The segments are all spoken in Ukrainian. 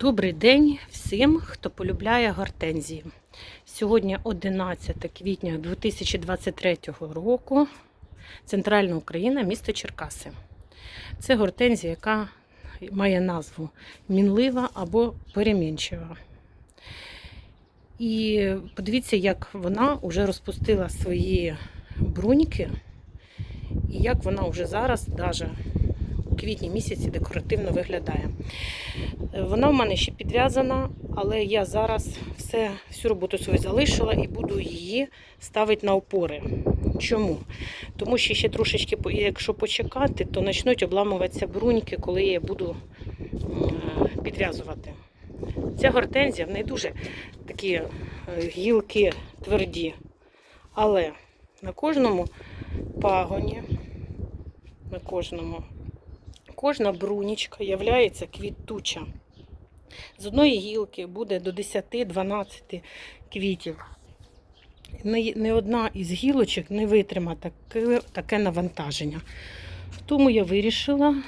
Добрий день всім, хто полюбляє гортензії. Сьогодні 11 квітня 2023 року. Центральна Україна, місто Черкаси. Це гортензія, яка має назву мінлива або перемінчива. І подивіться, як вона вже розпустила свої бруньки, і як вона вже зараз, навіть у квітні місяці, декоративно виглядає. Вона в мене ще підв'язана, але я зараз все, всю роботу свою залишила і буду її ставити на опори. Чому? Тому що ще трошечки, якщо почекати, то почнуть обламуватися бруньки, коли я буду підв'язувати. Ця гортензія в неї дуже такі е, гілки тверді. Але на кожному пагоні, на кожному Кожна брунічка являється квітуча. З одної гілки буде до 10-12 квітів. Ні одна із гілочок не витримає таке, таке навантаження. Тому я вирішила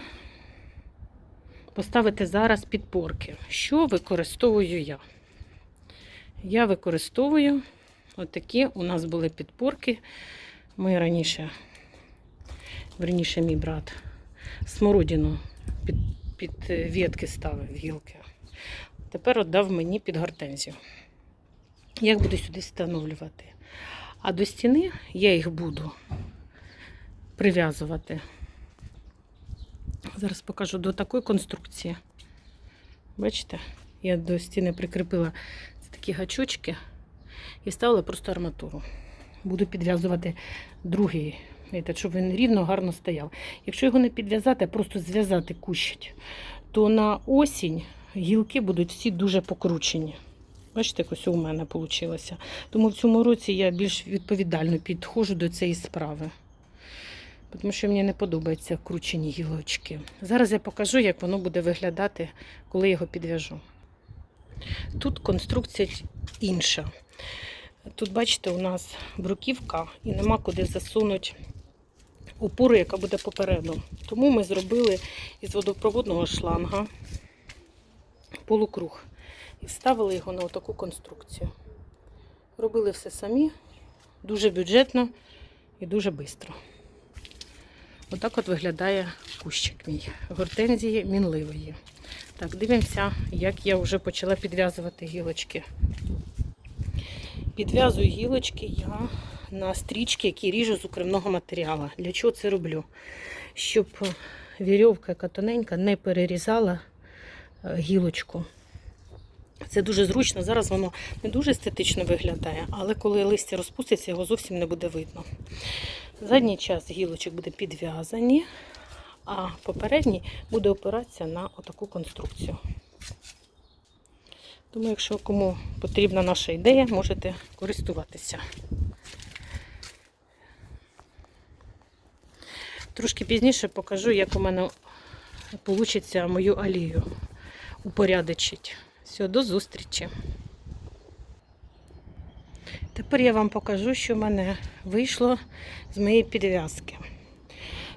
поставити зараз підпорки. Що використовую я? Я використовую отакі у нас були підпорки. Ми раніше, верніше, мій брат смородину під, під е, ветки ставив гілки. Тепер віддав мені під гортензію. Як буду сюди встановлювати? А до стіни я їх буду прив'язувати. Зараз покажу до такої конструкції. Бачите, я до стіни прикріпила такі гачочки і ставила просто арматуру. Буду підв'язувати другий щоб він рівно гарно стояв. Якщо його не підв'язати, а просто зв'язати кущить, то на осінь гілки будуть всі дуже покручені. Бачите, ось у мене вийшло. Тому в цьому році я більш відповідально підходжу до цієї справи. Тому що мені не подобаються кручені гілочки. Зараз я покажу, як воно буде виглядати, коли його підв'яжу. Тут конструкція інша. Тут, бачите, у нас бруківка і нема куди засунути опору, яка буде попереду. Тому ми зробили із водопроводного шланга полукруг і вставили його на таку конструкцію. Робили все самі, дуже бюджетно і дуже швидко. Отак от виглядає кущик мій гортензії мінливої. Так, дивимося, як я вже почала підв'язувати гілочки. Підв'язую гілочки я на стрічки, які ріжу з укривного матеріалу. Для чого це роблю? Щоб вірьовка, яка тоненька, не перерізала гілочку. Це дуже зручно. Зараз воно не дуже естетично виглядає, але коли листя розпуститься, його зовсім не буде видно. Задній час гілочок буде підв'язані, а попередній буде опиратися на отаку конструкцію. Тому, якщо кому потрібна наша ідея, можете користуватися. Трошки пізніше покажу, як у мене вийде мою алію упорядочити. Все, до зустрічі. Тепер я вам покажу, що в мене вийшло з моєї підв'язки.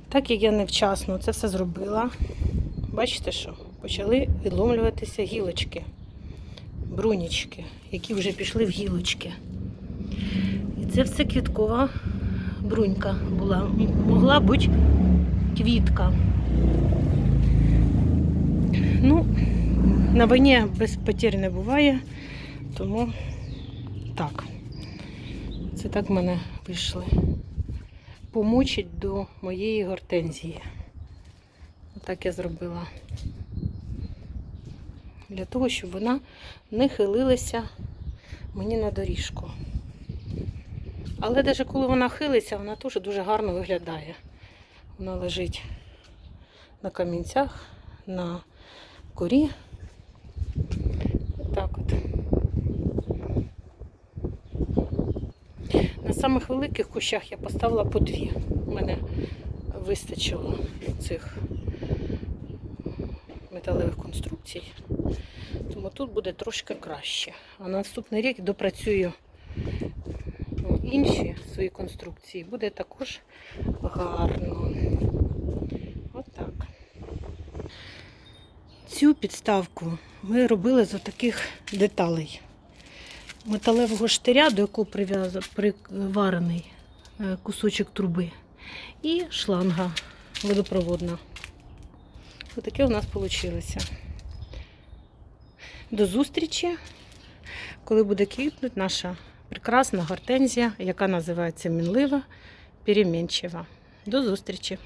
Так як я невчасно це все зробила, бачите, що почали відломлюватися гілочки брунічки, які вже пішли в гілочки. І це все квіткова брунька була. Могла бути квітка. Ну, на війні без потерь не буває, тому так. Це так в мене вийшли. Помучить до моєї гортензії. Отак я зробила для того, щоб вона не хилилася мені на доріжку. Але навіть коли вона хилиться, вона теж дуже гарно виглядає. Вона лежить на камінцях, на корі. Так от. На самих великих кущах я поставила по дві. У мене вистачило цих металевих конструкцій. Тому тут буде трошки краще. А на наступний рік допрацюю інші свої конструкції. Буде також гарно. Отак. Цю підставку ми робили з таких деталей. Металевого штиря, до якого приварений е, кусочок труби, і шланга водопроводна. Отаке у нас вийшло. До зустрічі, коли буде квітнути наша прекрасна гортензія, яка називається мінлива, перемінчива. До зустрічі!